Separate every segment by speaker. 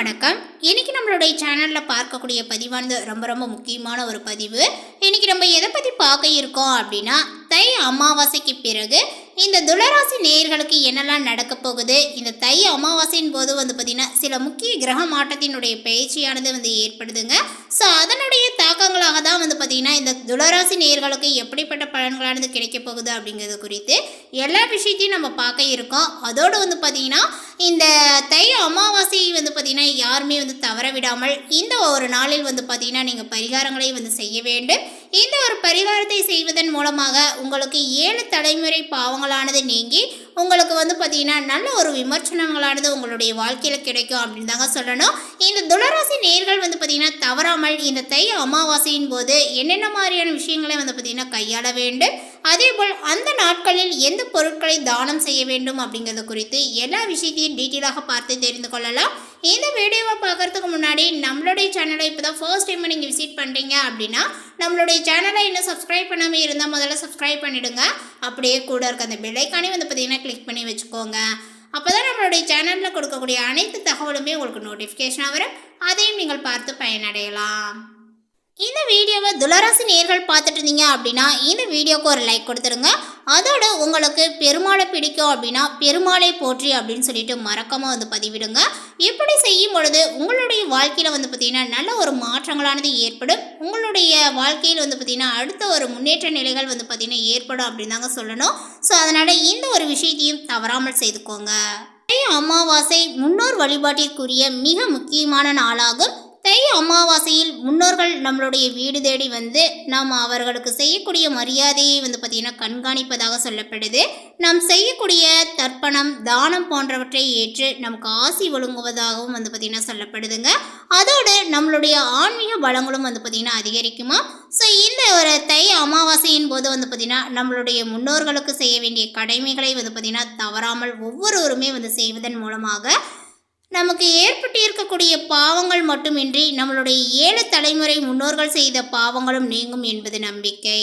Speaker 1: வணக்கம். இன்னைக்கு நம்மளுடைய சேனலில் பார்க்கக்கூடிய பதிவானது ரொம்ப ரொம்ப முக்கியமான ஒரு பதிவு. இன்னைக்கு நம்ம எதை பற்றி பார்க்க இருக்கோம் அப்படின்னா தை அமாவாசைக்கு பிறகு இந்த துளராசி நேயர்களுக்கு என்னெல்லாம் நடக்க போகுது? இந்த தை அமாவாசையின் போது வந்து பார்த்திங்கன்னா சில முக்கிய கிரக மாற்றத்தினுடைய பயிற்சியானது வந்து ஏற்படுதுங்க. ஸோ அதனுடைய தாக்கங்களாக தான் வந்து பார்த்திங்கன்னா இந்த துளராசி நேயர்களுக்கு எப்படிப்பட்ட பலன்களானது கிடைக்க போகுது அப்படிங்கிறது குறித்து எல்லா விஷயத்தையும் நம்ம பார்க்க இருக்கோம். அதோடு வந்து பார்த்திங்கன்னா இந்த தை அமாவாசையை வந்து பார்த்திங்கன்னா யாருமே வந்து தவற விடாமல் இந்த ஒரு நாளில் வந்து பார்த்திங்கன்னா நீங்கள் பரிகாரங்களை வந்து செய்ய வேண்டும். இந்த ஒரு பரிகாரத்தை செய்வதன் மூலமாக உங்களுக்கு ஏழு தலைமுறை பாவங்களானது நீங்கி உங்களுக்கு வந்து பார்த்திங்கன்னா நல்ல ஒரு விமர்சனங்களானது உங்களுடைய வாழ்க்கையில் கிடைக்கும் அப்படின்னு தாங்க சொல்லணும். இந்த துளராசி நேர்கள் வந்து பார்த்திங்கன்னா தவறாமல் இந்த தை அமாவாசையின் போது என்னென்ன மாதிரியான விஷயங்களை வந்து பார்த்திங்கன்னா கையாள வேண்டும். அதேபோல் அந்த நாட்களில் எந்த பொருட்களை தானம் செய்ய வேண்டும் அப்படிங்கிறது குறித்து எல்லா விஷயத்தையும் டீட்டெயிலாக பார்த்து தெரிந்து கொள்ளலாம். இந்த வீடியோவை பார்க்கறதுக்கு முன்னாடி நம்மளுடைய சேனலை இப்போ தான் ஃபர்ஸ்ட் டைம் நீங்கள் விசிட் பண்ணுறீங்க அப்படின்னா நம்மளுடைய சேனலை இன்னும் சப்ஸ்கிரைப் பண்ணாமல் இருந்தால் முதல்ல சப்ஸ்கிரைப் பண்ணிவிடுங்க அப்படியே கூட இருக்க அந்த பெல்லைக்கானே வந்து பார்த்தீங்கன்னா கிளிக் பண்ணி வச்சுக்கோங்க. அப்போ தான் நம்மளுடைய சேனலில் கொடுக்கக்கூடிய அனைத்து தகவலுமே உங்களுக்கு நோட்டிஃபிகேஷனாக வரும். அதையும் நீங்கள் பார்த்து பயனடையலாம். இந்த வீடியோவை துளராசி நேர்கள் பார்த்துட்டு இருந்தீங்க அப்படின்னா இந்த வீடியோக்கு ஒரு லைக் கொடுத்துருங்க. அதோட உங்களுக்கு பெருமாளை பிடிக்கும் அப்படின்னா பெருமாளை போற்றி அப்படின்னு சொல்லிட்டு மறக்காமல் வந்து பதிவிடுங்க. இப்படி செய்யும் பொழுது உங்களுடைய வாழ்க்கையில் வந்து பார்த்திங்கன்னா நல்ல ஒரு மாற்றங்களானது ஏற்படும். உங்களுடைய வாழ்க்கையில் வந்து பார்த்திங்கன்னா அடுத்த ஒரு முன்னேற்ற நிலைகள் வந்து பார்த்திங்கன்னா ஏற்படும் அப்படின்னு தாங்க சொல்லணும். ஸோ அதனால் இந்த ஒரு விஷயத்தையும் தவறாமல் செய்துக்கோங்க. அமாவாசை முன்னோர் வழிபாட்டிற்குரிய மிக முக்கியமான நாளாகும். தை அமாவாசையில் முன்னோர்கள் நம்மளுடைய வீடு தேடி வந்து நாம் அவர்களுக்கு செய்யக்கூடிய மரியாதையை வந்து பார்த்திங்கன்னா கண்காணிப்பதாக சொல்லப்படுது. நாம் செய்யக்கூடிய தர்ப்பணம் தானம் போன்றவற்றை ஏற்று நமக்கு ஆசி ஒழுங்குவதாகவும் வந்து பார்த்திங்கன்னா சொல்லப்படுதுங்க. அதோடு நம்மளுடைய ஆன்மீக பலங்களும் வந்து பார்த்திங்கன்னா அதிகரிக்குமா? ஸோ இந்த ஒரு தை அமாவாசையின் போது வந்து பார்த்திங்கன்னா நம்மளுடைய முன்னோர்களுக்கு செய்ய வேண்டிய கடமைகளை வந்து பார்த்திங்கன்னா தவறாமல் ஒவ்வொருவருமே வந்து செய்வதன் மூலமாக நமக்கு ஏற்பட்டு இருக்கக்கூடிய பாவங்கள் மட்டுமின்றி நம்மளுடைய ஏழு தலைமுறை முன்னோர்கள் செய்த பாவங்களும் நீங்கும் என்பது நம்பிக்கை.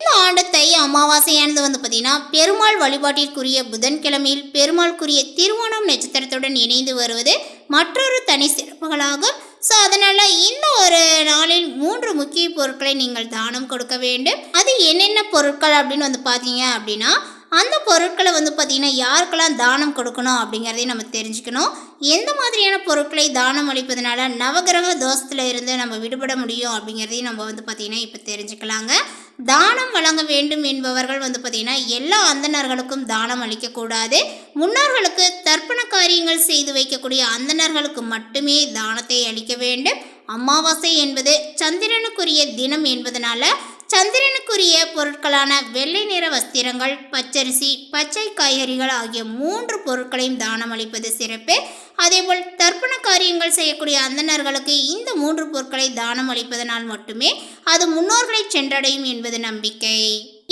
Speaker 1: இந்த ஆண்டு தை அமாவாசையானது வந்து பார்த்தீங்கன்னா பெருமாள் வழிபாட்டிற்குரிய புதன்கிழமையில் பெருமாளுக்குரிய திருவோணம் நட்சத்திரத்துடன் இணைந்து வருவது மற்றொரு தனி சிறப்புகளாகும். ஸோ அதனால் இந்த ஒரு நாளில் மூன்று முக்கிய பொருட்களை நீங்கள் தானம் கொடுக்க வேண்டும். அது என்னென்ன பொருட்கள் அப்படின்னு வந்து பார்த்தீங்க அப்படின்னா அந்த பொருட்களை வந்து பார்த்திங்கன்னா யாருக்கெல்லாம் தானம் கொடுக்கணும் அப்படிங்கிறதையும் நம்ம தெரிஞ்சுக்கணும். எந்த மாதிரியான பொருட்களை தானம் அளிப்பதனால நவகிரக தோஷத்தில் இருந்து நம்ம விடுபட முடியும் அப்படிங்கிறதையும் நம்ம வந்து பார்த்திங்கன்னா இப்போ தெரிஞ்சுக்கலாங்க. தானம் வழங்க வேண்டும் என்பவர்கள் வந்து பார்த்திங்கன்னா எல்லா அந்தணர்களுக்கும் தானம் அளிக்கக்கூடாது. முன்னோர்களுக்கு தர்ப்பண காரியங்கள் செய்து வைக்கக்கூடிய அந்தணர்களுக்கு மட்டுமே தானத்தை அளிக்க வேண்டும். அமாவாசை என்பது சந்திரனுக்குரிய தினம் என்பதனால சந்திரனுக்குரிய பொருட்களான வெள்ளை நிற வஸ்திரங்கள் பச்சரிசி பச்சை காய்கறிகள் ஆகிய மூன்று பொருட்களையும் தானம் அளிப்பது சிறப்பு. அதேபோல் தர்ப்பண காரியங்கள் செய்யக்கூடிய அந்தணர்களுக்கு இந்த மூன்று பொருட்களை தானம் அளிப்பதனால் மட்டுமே அது முன்னோர்களை சென்றடையும் என்பது நம்பிக்கை.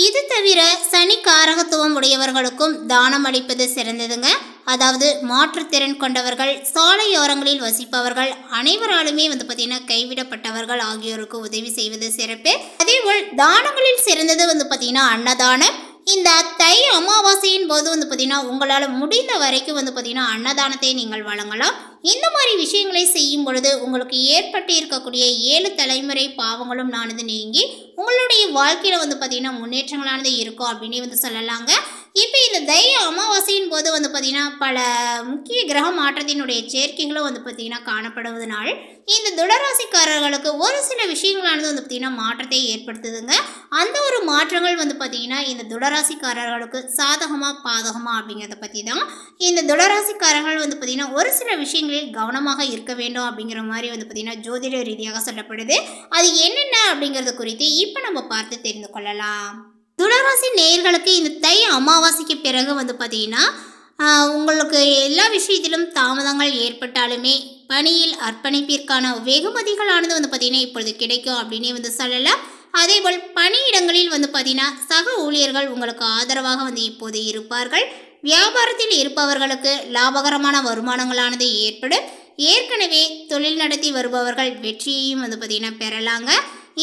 Speaker 1: இது தவிர சனி காரகத்துவம் உடையவர்களுக்கும் தானம் அளிப்பது சிறந்ததுங்க. அதாவது மாற்றுத்திறன் கொண்டவர்கள் சாலையோரங்களில் வசிப்பவர்கள் அனைவராலுமே வந்து பார்த்தீங்கன்னா கைவிடப்பட்டவர்கள் ஆகியோருக்கு உதவி செய்வது சிறப்பு. அதேபோல் தானங்களில் சிறந்தது வந்து பார்த்தீங்கன்னா அன்னதானம். இந்த தை அமாவாசையின் போது வந்து பார்த்தீங்கன்னா உங்களால் முடிந்த வரைக்கும் வந்து பார்த்தீங்கன்னா அன்னதானத்தை நீங்கள் வழங்கலாம். இந்த மாதிரி விஷயங்களை செய்யும் பொழுது உங்களுக்கு ஏற்பட்டு இருக்கக்கூடிய ஏழு தலைமுறை பாவங்களும் நானது நீங்கி உங்களுடைய வாழ்க்கையில் வந்து பார்த்தீங்கன்னா முன்னேற்றங்களானது இருக்கும் அப்படின்னு வந்து சொல்லலாங்க. இப்போ இந்த தை அமாவாசையின் போது வந்து பார்த்திங்கன்னா பல முக்கிய கிரக மாற்றத்தினுடைய சேர்க்கைகளும் வந்து பார்த்திங்கன்னா காணப்படுவதனால் இந்த துளராசிக்காரர்களுக்கு ஒரு சில விஷயங்களானது வந்து பார்த்திங்கன்னா மாற்றத்தை ஏற்படுத்துதுங்க. அந்த ஒரு மாற்றங்கள் வந்து பார்த்திங்கன்னா இந்த துளராசிக்காரர்களுக்கு சாதகமாக பாதகமாக அப்படிங்கிறத பற்றி தான் இந்த துளராசிக்காரர்கள் வந்து பார்த்திங்கன்னா ஒரு சில விஷயங்களில் கவனமாக இருக்க வேண்டும் அப்படிங்கிற மாதிரி வந்து பார்த்திங்கன்னா ஜோதிட ரீதியாக சொல்லப்படுது. அது என்னென்ன அப்படிங்கிறது குறித்து இப்போ நம்ம பார்த்து தெரிந்து கொள்ளலாம். துளராசி நேர்களுக்கு இந்த தை அமாவாசைக்கு பிறகு வந்து பார்த்தீங்கன்னா உங்களுக்கு எல்லா விஷயத்திலும் தாமதங்கள் ஏற்பட்டாலுமே பணியில் அர்ப்பணிப்பிற்கான வெகுமதிகளானது வந்து பார்த்தீங்கன்னா இப்பொழுது கிடைக்கும் அப்படின்னே வந்து சொல்லலாம். அதேபோல் பணியிடங்களில் வந்து பார்த்தீங்கன்னா சக ஊழியர்கள் உங்களுக்கு ஆதரவாக வந்து இப்போது இருப்பார்கள். வியாபாரத்தில் இருப்பவர்களுக்கு லாபகரமான வருமானங்களானது ஏற்படும். ஏற்கனவே தொழில் நடத்தி வருபவர்கள் வெற்றியையும் வந்து பார்த்தீங்கன்னா பெறலாங்க.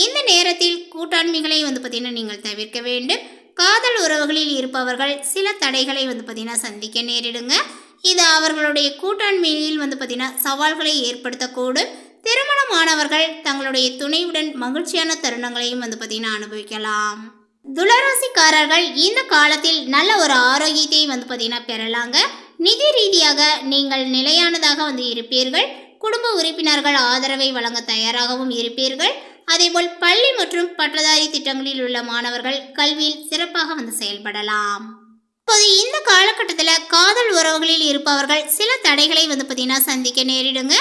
Speaker 1: இந்த நேரத்தில் கூட்டாண்மைகளை வந்து பார்த்தீங்கன்னா நீங்கள் தவிர்க்க வேண்டும். காதல் உறவுகளில் இருப்பவர்கள் சில தடைகளை வந்து பார்த்தீங்கன்னா சந்திக்க நேரிடுங்க. இது அவர்களுடைய கூட்டாண்மையில் வந்து பார்த்தீங்கன்னா சவால்களை ஏற்படுத்தக்கூடும். திருமணமானவர்கள் தங்களுடைய துணையுடன் மகிழ்ச்சியான தருணங்களையும் வந்து பார்த்தீங்கன்னா அனுபவிக்கலாம். துளராசிக்காரர்கள் இந்த காலத்தில் நல்ல ஒரு ஆரோக்கியத்தை வந்து பார்த்தீங்கன்னா பெறலாங்க. நிதி ரீதியாக நீங்கள் நிலையானதாக வந்து இருப்பீர்கள். குடும்ப உறுப்பினர்கள் ஆதரவை வழங்க தயாராகவும் இருப்பீர்கள். அதேபோல் பள்ளி மற்றும் பட்டதாரி திட்டங்களில் உள்ள மாணவர்கள் கல்வியில் சிறப்பாக வந்து செயல்படலாம். இப்போது இந்த காலகட்டத்தில் காதல் உறவுகளில் இருப்பவர்கள் சில தடைகளை வந்து பார்த்தீங்கன்னா சந்திக்க நேரிடுங்க.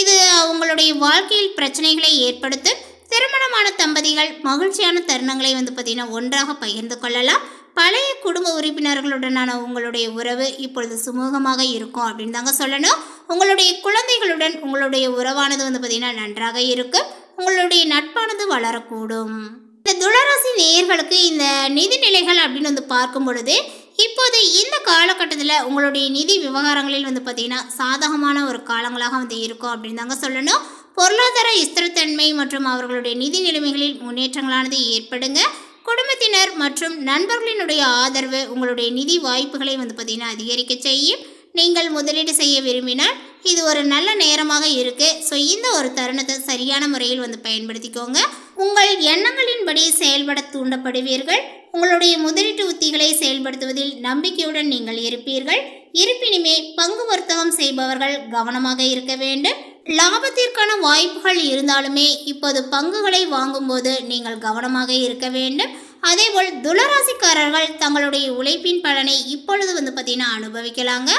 Speaker 1: இது அவங்களுடைய வாழ்க்கையில் பிரச்சனைகளை ஏற்படுத்தும் திருமணமான தம்பதிகள் மகிழ்ச்சியான தருணங்களை வந்து பார்த்தீங்கன்னா ஒன்றாக பகிர்ந்து கொள்ளலாம். பழைய குடும்ப உறுப்பினர்களுடனான உங்களுடைய உறவு இப்பொழுது சுமூகமாக இருக்கும் அப்படின்னு தாங்க சொல்லணும். உங்களுடைய குழந்தைகளுடன் உங்களுடைய உறவானது வந்து பார்த்தீங்கன்னா நன்றாக இருக்கும். உங்களுடைய நட்பானது வளரக்கூடும். இந்த துளராசி நேயர்களுக்கு இந்த நிதி நிலைகள் அப்படின்னு வந்து பார்க்கும் பொழுது இப்போது இந்த காலகட்டத்தில் உங்களுடைய நிதி விவகாரங்களில் வந்து பார்த்தீங்கன்னா சாதகமான ஒரு காலங்களாக வந்து இருக்கும் அப்படின்னு தாங்க சொல்லணும். பொருளாதார ஸ்திரத்தன்மை மற்றும் அவர்களுடைய நிதி நிலைமைகளில் முன்னேற்றங்களானது ஏற்படுங்க. குடும்பத்தினர் மற்றும் நண்பர்களினுடைய ஆதரவு உங்களுடைய நிதி வாய்ப்புகளை வந்து பார்த்தீங்கன்னா அதிகரிக்க செய்யும். நீங்கள் முதலீடு செய்ய விரும்பினால் இது ஒரு நல்ல நேரமாக இருக்கு. ஸோ இந்த ஒரு தருணத்தை சரியான முறையில் வந்து பயன்படுத்திக்கோங்க. உங்கள் எண்ணங்களின்படி செயல்பட தூண்டப்படுவீர்கள். உங்களுடைய முதலீட்டு உத்திகளை செயல்படுத்துவதில் நம்பிக்கையுடன் நீங்கள் இருப்பீர்கள். இருப்பினுமே பங்கு வர்த்தகம் செய்பவர்கள் கவனமாக இருக்க வேண்டும். லாபத்திற்கான வாய்ப்புகள் இருந்தாலுமே இப்போது பங்குகளை வாங்கும்போது நீங்கள் கவனமாக இருக்க வேண்டும். அதேபோல் துளராசிக்காரர்கள் தங்களுடைய உழைப்பின் பலனை இப்பொழுது வந்து பார்த்தீங்கன்னா அனுபவிக்கலாங்க.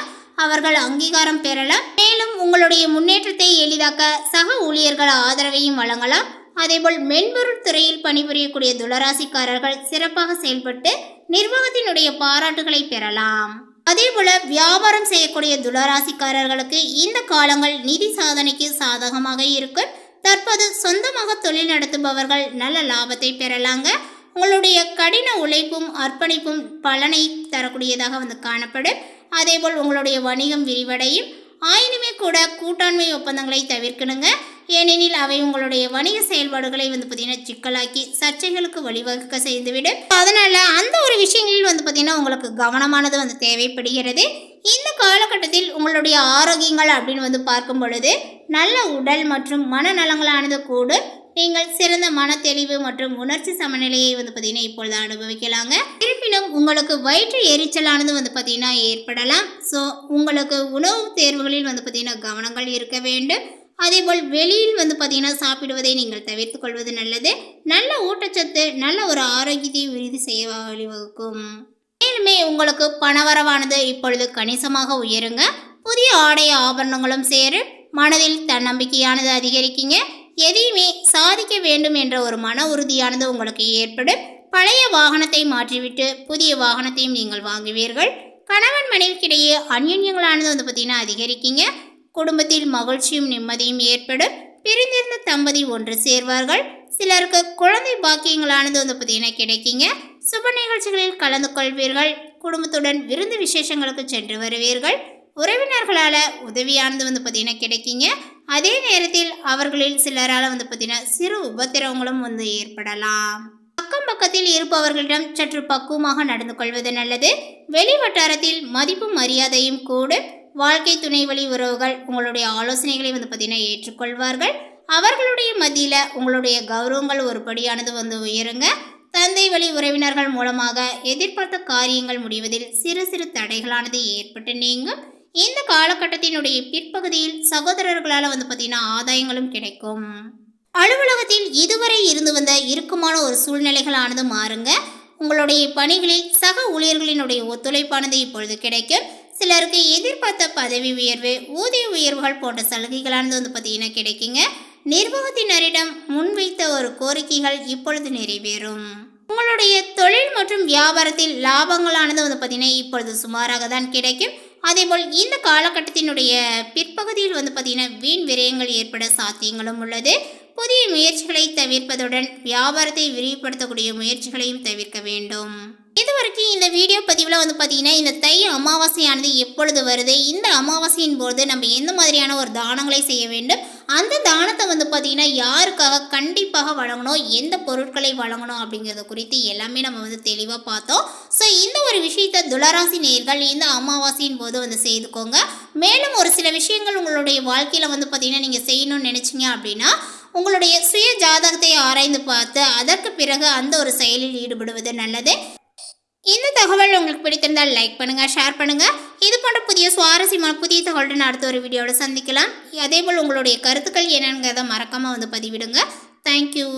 Speaker 1: அவர்கள் அங்கீகாரம் பெறலாம் மேலும் உங்களுடைய முன்னேற்றத்தை எளிதாக்க சக ஊழியர்கள் ஆதரவையும் வழங்கலாம். அதேபோல் மென்பொருள் துறையில் பணிபுரியக்கூடிய துளராசிக்காரர்கள் சிறப்பாக செயல்பட்டு நிர்வாகத்தினுடைய பாராட்டுகளை பெறலாம். அதேபோல வியாபாரம் செய்யக்கூடிய துளராசிக்காரர்களுக்கு இந்த காலங்கள் நிதி சாதனைக்கு சாதகமாக இருக்கும் தற்போது சொந்தமாக தொழில் நடத்துபவர்கள் நல்ல லாபத்தை பெறலாங்க. உங்களுடைய கடின உழைப்பும் அர்ப்பணிப்பும் பலனை தரக்கூடியதாக வந்து காணப்படும். அதேபோல் உங்களுடைய வணிகம் விரிவடையும். ஆயினுமே கூட கூட்டாண்மை ஒப்பந்தங்களை தவிர்க்கணுங்க. ஏனெனில் அவை உங்களுடைய வணிக செயல்பாடுகளை வந்து பார்த்தீங்கன்னா சிக்கலாக்கி சர்ச்சைகளுக்கு வழிவகுக்க செய்துவிடும். அதனால அந்த ஒரு விஷயங்களில் வந்து பார்த்தீங்கன்னா உங்களுக்கு கவனமானது வந்து தேவைப்படுகிறது. இந்த காலகட்டத்தில் உங்களுடைய ஆரோக்கியங்கள் அப்படின்னு வந்து பார்க்கும் பொழுது நல்ல உடல் மற்றும் மனநலங்களானது கூட நீங்கள் சிறந்த மன தெளிவு மற்றும் உணர்ச்சி சமநிலையை வந்து பார்த்தீங்கன்னா இப்பொழுது அனுபவிக்கலாங்க. இருப்பினும் உங்களுக்கு வயிற்று எரிச்சலானது வந்து பார்த்தீங்கன்னா ஏற்படலாம். ஸோ உங்களுக்கு உணவு தேர்வுகளில் வந்து பார்த்தீங்கன்னா கவனங்கள் இருக்க வேண்டும். அதேபோல் வெளியில் வந்து பார்த்தீங்கன்னா சாப்பிடுவதை நீங்கள் தவிர்த்து கொள்வது நல்லது. நல்ல ஊட்டச்சத்து நல்ல ஒரு ஆரோக்கியத்தை உறுதி செய்ய வழிவகுக்கும். மேலுமே உங்களுக்கு பணவரவானது இப்பொழுது கணிசமாக உயருங்க. புதிய ஆடை ஆபரணங்களும் சேரும். மனதில் தன்னம்பிக்கையானது அதிகரிக்குங்க. எதையுமே சாதிக்க வேண்டும் என்ற ஒரு மன உறுதியானது உங்களுக்கு ஏற்படும். பழைய வாகனத்தை மாற்றிவிட்டு புதிய வாகனத்தையும் நீங்கள் வாங்குவீர்கள். கணவன் மனைவிக்கிடையே அந்யோன்யங்களானது வந்து பார்த்தீங்கன்னா அதிகரிக்குங்க. குடும்பத்தில் மகிழ்ச்சியும் நிம்மதியும் ஏற்படும். பிரிந்திருந்த தம்பதி ஒன்று சேர்வார்கள். சிலருக்கு குழந்தை பாக்கியங்களானது வந்து பார்த்தீங்கன்னா கிடைக்குங்க. சுப நிகழ்ச்சிகளில் கலந்து கொள்வீர்கள். குடும்பத்துடன் விருந்து விசேஷங்களுக்கு சென்று வருவீர்கள். உறவினர்களால் உதவியானது வந்து பார்த்தீங்கன்னா கிடைக்குங்க. அதே நேரத்தில் அவர்களில் சிலரால் வந்து பார்த்தீங்கன்னா சிறு உபத்திரவங்களும் வந்து ஏற்படலாம். அக்கம் பக்கத்தில் இருப்பவர்களிடம் சற்று பக்குவமாக நடந்து கொள்வது நல்லது. வெளி வட்டாரத்தில் மதிப்பும் மரியாதையும் கூட வாழ்க்கை துணை வழி உறவுகள் உங்களுடைய ஆலோசனைகளை வந்து பார்த்தீங்கன்னா ஏற்றுக்கொள்வார்கள். அவர்களுடைய மத்தியில் உங்களுடைய கௌரவங்கள் ஒரு படியானது வந்து உயருங்க. தந்தை வழி உறவினர்கள் மூலமாக எதிர்பார்த்த காரியங்கள் முடிவதில் சிறு சிறு தடைகளானது ஏற்பட்டு நீங்கும். இந்த காலகட்டத்தினுடைய பிற்பகுதியில் சகோதரர்களால் வந்து பார்த்தீங்கன்னா ஆதாயங்களும் கிடைக்கும். அலுவலகத்தில் இதுவரை இருந்து வந்த இறுக்கமான ஒரு சூழ்நிலைகளானது மாறுங்க. உங்களுடைய பணிகளில் சக ஊழியர்களினுடைய ஒத்துழைப்பானது இப்பொழுது கிடைக்கும். சிலருக்கு எதிர்பார்த்த பதவி உயர்வு ஊதிய உயர்வுகள் போன்ற சலுகைகளானது வந்து பார்த்தீங்கன்னா கிடைக்குங்க. நிர்வாகத்தினரிடம் முன்வைத்த ஒரு கோரிக்கைகள் இப்பொழுது நிறைவேறும். உங்களுடைய தொழில் மற்றும் வியாபாரத்தில் லாபங்களானது வந்து பார்த்தீங்கன்னா இப்பொழுது சுமாராக தான் கிடைக்கும். அதேபோல் இந்த காலகட்டத்தினுடைய பிற்பகுதியில் வந்து பார்த்தீங்கன்னா வீண் விரயங்கள் ஏற்பட சாத்தியங்களும் உள்ளது. புதிய முயற்சிகளை தவிர்ப்பதுடன் வியாபாரத்தை விரிவுபடுத்தக்கூடிய முயற்சிகளையும் தவிர்க்க வேண்டும். இதுவரைக்கும் இந்த வீடியோ பதிவில் வந்து பார்த்தீங்கன்னா இந்த தை அமாவாசையானது எப்பொழுது வருது? இந்த அமாவாசையின் போது நம்ம எந்த மாதிரியான ஒரு தானங்களை செய்ய வேண்டும்? அந்த தானத்தை வந்து பார்த்தீங்கன்னா யாருக்காக கண்டிப்பாக வழங்கணும் எந்த பொருட்களை வழங்கணும் அப்படிங்கிறத குறித்து எல்லாமே நம்ம வந்து தெளிவாக பார்த்தோம். ஸோ இந்த ஒரு விஷயத்தை துளராசி நேர்கள் இந்த அமாவாசையின் போது வந்து செய்துக்கோங்க. மேலும் ஒரு சில விஷயங்கள் உங்களுடைய வாழ்க்கையில் வந்து பார்த்தீங்கன்னா நீங்கள் செய்யணும்னு நினச்சிங்க அப்படின்னா உங்களுடைய சுய ஜாதகத்தை ஆராய்ந்து பார்த்து அதற்கு பிறகு அந்த ஒரு செயலில் ஈடுபடுவது நல்லது. இந்த தகவல் உங்களுக்கு பிடித்திருந்தால் லைக் பண்ணுங்கள் ஷேர் பண்ணுங்கள் இது போன்ற புதிய சுவாரஸ்யமான புதிய தகவலுடன் அடுத்த ஒரு வீடியோவில் சந்திக்கலாம். அதேபோல் உங்களுடைய கருத்துக்கள் என்னங்கிறத மறக்காமல் வந்து பதிவிடுங்க. தேங்க்யூ